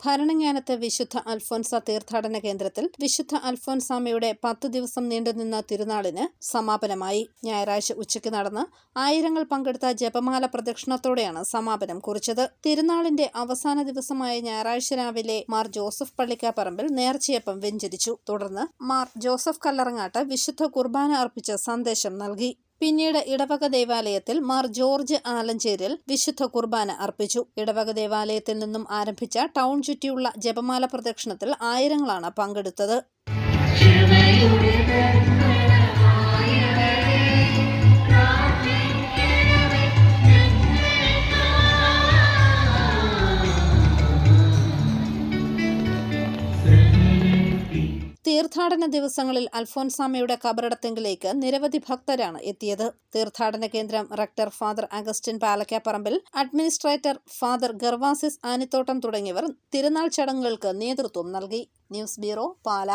ഭരണങ്ങാനത്ത് വിശുദ്ധ അൽഫോൻസ തീർത്ഥാടന കേന്ദ്രത്തിൽ വിശുദ്ധ അൽഫോൻസാമയുടെ പത്തു ദിവസം നീണ്ടുനിന്ന തിരുനാളിന് സമാപനമായി ഞായറാഴ്ച ഉച്ചയ്ക്ക് നടന്ന് ആയിരങ്ങൾ പങ്കെടുത്ത ജപമാല പ്രദക്ഷിണത്തോടെയാണ് സമാപനം കുറിച്ചത്. തിരുനാളിന്റെ അവസാന ദിവസമായ ഞായറാഴ്ച രാവിലെ മാർ ജോസഫ് പള്ളിക്കാപ്പറമ്പിൽ നേർച്ചയപ്പം വെഞ്ചരിച്ചു. തുടർന്ന് മാർ ജോസഫ് കല്ലറങ്ങാട്ട് വിശുദ്ധ കുർബാന അർപ്പിച്ച് സന്ദേശം നൽകി. പിന്നീട് ഇടവക ദേവാലയത്തിൽ മാർ ജോർജ് ആലഞ്ചേരിൽ വിശുദ്ധ കുർബാന അർപ്പിച്ചു. ഇടവക ദേവാലയത്തിൽ നിന്നും ആരംഭിച്ച ടൗൺ ചുറ്റിയുള്ള ജപമാല പ്രദക്ഷിണത്തിൽ ആയിരങ്ങളാണ് പങ്കെടുത്തത്. തീർത്ഥാടന ദിവസങ്ങളിൽ അൽഫോൻസാമയുടെ കബറിടത്തെങ്കിലേക്ക് നിരവധി ഭക്തരാണ് എത്തിയത്. തീർത്ഥാടന കേന്ദ്രം rector father Augustine Palakkaparambil administrator father Gervasis Anithottam തുടങ്ങിയവർ തിരുനാൾ ചടങ്ങുകൾക്ക് നേതൃത്വം നൽകി. News bureau Pala.